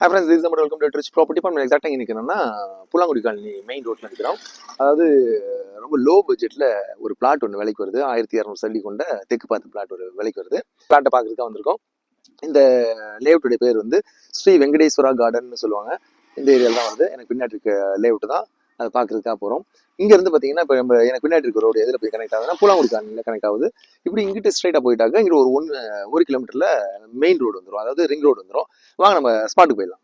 Friends this number welcome to Trichy property பண்ண எக்ஸாக்டாக இங்கே நிற்கணும்னா புலாங்குடி காலனி மெயின் ரோட்டில் நிற்கிறோம் அதாவது ரொம்ப லோ பட்ஜெட்டில் ஒரு பிளாட் ஒன்று விலைக்கு வருது. ஆயிரத்தி இரநூறு சல்லி கொண்ட தெற்கு பார்த்து பிளாட் ஒரு விலைக்கு வருது. பிளாட்டை பார்க்குறதுக்கு வந்திருக்கோம். இந்த லேஅவுட்டுடைய பேர் வந்து ஸ்ரீ வெங்கடேஸ்வரா கார்டன்னு சொல்லுவாங்க. இந்த ஏரியாவில் தான் வருது. எனக்கு பின்னாடி இருக்க லேஅவுட் தான். அதை பார்க்குறதுக்காக போகிறோம் இங்கேருந்து பார்த்தீங்கன்னா இப்போ நம்ம எனக்கு பின்னாடி இருக்க ரோடு எதில் போய் கனெக்ட் ஆகுதுன்னா புலாங்குடி கனெக்ட் ஆகுது. இப்படி இங்கிட்டு ஸ்ட்ரைட்டாக போயிட்டாக்க இங்கே ஒரு ஒன்று ஒரு கிலோமீட்டரில் மெயின் ரோடு வந்துடும் அதாவது ரிங் ரோடு வந்துடும் வாங்க நம்ம ஸ்பாட்டுக்கு போயிடலாம்.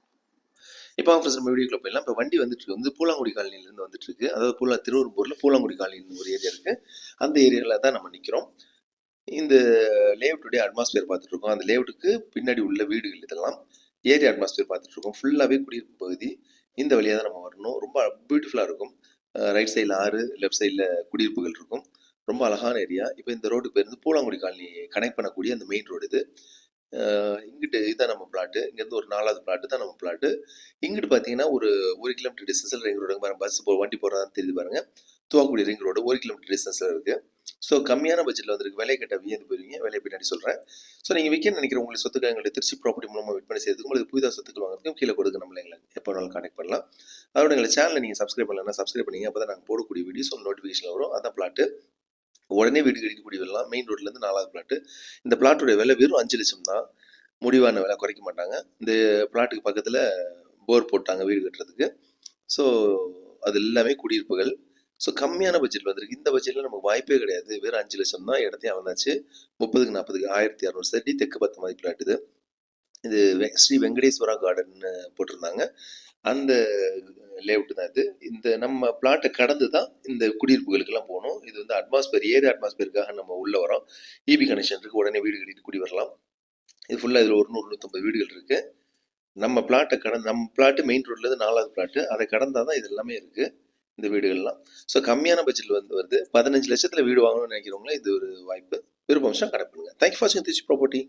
இப்போ ஃபர்ஸ்ட் நம்ம வீடியோக்குள்ள போயிடலாம். இப்போ வண்டி வந்துட்டு இருக்கு வந்து பூலாங்குடி காலனிலேருந்து வந்துட்டு இருக்கு. அதாவது பூலா திருவெரும்பூரில் பூலாங்குடி காலனின்னு ஒரு ஏரியா இருக்கு. அந்த ஏரியாவில் தான் நம்ம நிற்கிறோம் இந்த லேஅவுட்டுடைய அட்மாஸ்பியர் பார்த்துட்டு இருக்கோம். அந்த லேஅவுட்டுக்கு பின்னாடி உள்ள வீடுகள் இதெல்லாம் ஏரியா அட்மாஸ்பியர் பார்த்துட்டு இருக்கோம். ஃபுல்லாகவே குடியிருப்பு பகுதி. இந்த வழியாக தான் நம்ம வரணும். ரொம்ப பியூட்டிஃபுல்லாக இருக்கும். ரைட் சைடில் ஆறு லெஃப்ட் சைடில் குடியிருப்புகள் இருக்கும். ரொம்ப அழகான ஏரியா இப்போ இந்த ரோடு பேர் வந்து பூலாங்குடி காலனி கனெக்ட் பண்ணக்கூடிய அந்த மெயின் ரோடு இது. இங்கிட்டு இதுதான் நம்ம பிளாட்டு இங்கேருந்து ஒரு நாலாவது பிளாட்டு தான் நம்ம பிளாட்டு இங்கிட்டு பார்த்தீங்கன்னா ஒரு ஒரு கிலோமீட்டர் டிஸ்டன்ஸில் ரிங் ரோடு பாருங்க. பஸ் போ வண்டி போகிறதா தெரியுது பாருங்க. துவாக்குடி ரிங் ரோடு ஒரு கிலோமீட்டர் டிஸ்டன்ஸில் இருக்குது ஸோ கம்மியான பட்ஜெட்டில் வந்துருக்கு. விலை கட்ட வியந்து போயிருவீங்க. விலை பின்னாடி சொல்கிறேன் ஸோ நீங்கள் விற்க நினைக்கிற உங்களுக்கு சொத்துக்கள் எங்களுடைய திருச்சி ப்ராப்பர்ட்டி மூலமாக விற்பனை செய்யறதுக்கு உங்களுக்கு புதிதாக சொத்துக்கள் வாங்குறதுக்கும் கீழே கொடுக்க நம்மள எங்களை எப்போ வேணாலும் கான்டெக்ட் பண்ணலாம். அதோட எங்களை சேனலை நீங்கள் சப்ஸ்கிரைப் பண்ணலன்னா சப்ஸ்கிரைப் பண்ணீங்க. அப்போ தான் நாங்கள் போடக்கூடிய வீடியோஸ் ஒரு நோட்டிஃபிகேஷன் வரும். அதான் பிளாட்டு உடனே வீடு கிடைக்கக்கூடிய விடலாம் மெயின் ரோட்லேருந்து நாலாவது பிளாட்டு இந்த பிளாட்டுடைய விலை வெறும் அஞ்சு லட்சம் தான். முடிவான விலை குறைக்க மாட்டாங்க. இந்த பிளாட்டுக்கு பக்கத்தில் போர் போட்டாங்க வீடு கட்டுறதுக்கு. ஸோ அது எல்லாமே குடியிருப்புகள். ஸோ கம்மியான பட்ஜெட் வந்திருக்கு. இந்த பட்ஜெட்டில் நமக்கு வாய்ப்பே கிடையாது. வெறும் அஞ்சு லட்சம் தான் இடத்தையும் அவனாச்சு. முப்பதுக்கு நாற்பதுக்கு ஆயிரத்தி இரநூறு சரி தெற்கு பத்து மாதிரி ஆட்டுது இது. இது ஸ்ரீ வெங்கடேஸ்வரா கார்டன் போட்டிருந்தாங்க. அந்த லேஅவுட் தான் இது. இந்த நம்ம பிளாட்டை கடந்து தான் இந்த குடியிருப்புகளுக்கெல்லாம் போகணும். இது வந்து அட்மாஸ்பியர் ஏரியா அட்மாஸ்பியருக்காக நம்ம உள்ளே வரோம். இபி கனெக்ஷன் இருக்குது உடனே வீடு கட்டிட்டு குடி வரலாம். இது ஃபுல்லாக இதில் ஒரு நூறு நூற்றம்பது வீடுகள் இருக்குது நம்ம பிளாட்டை கடந்து நம்ம பிளாட்டு மெயின் ரோட்லேருந்து நாலாவது பிளாட்டு அதை கடந்தால் தான் இது எல்லாமே இருக்குது இந்த வீடுகள்லாம். ஸோ கம்மியான பட்ஜெட்டில் வந்து வருது. பதினஞ்சு லட்சத்தில் வீடு வாங்கணும்னு நினைக்கிறவங்களே இது ஒரு வாய்ப்பு. விருப்பம் கனெக்ட் பண்ணுங்க. தேங்க்யூ ஃபார் வாட்சிங் திருச்சி ப்ராப்பர்ட்டி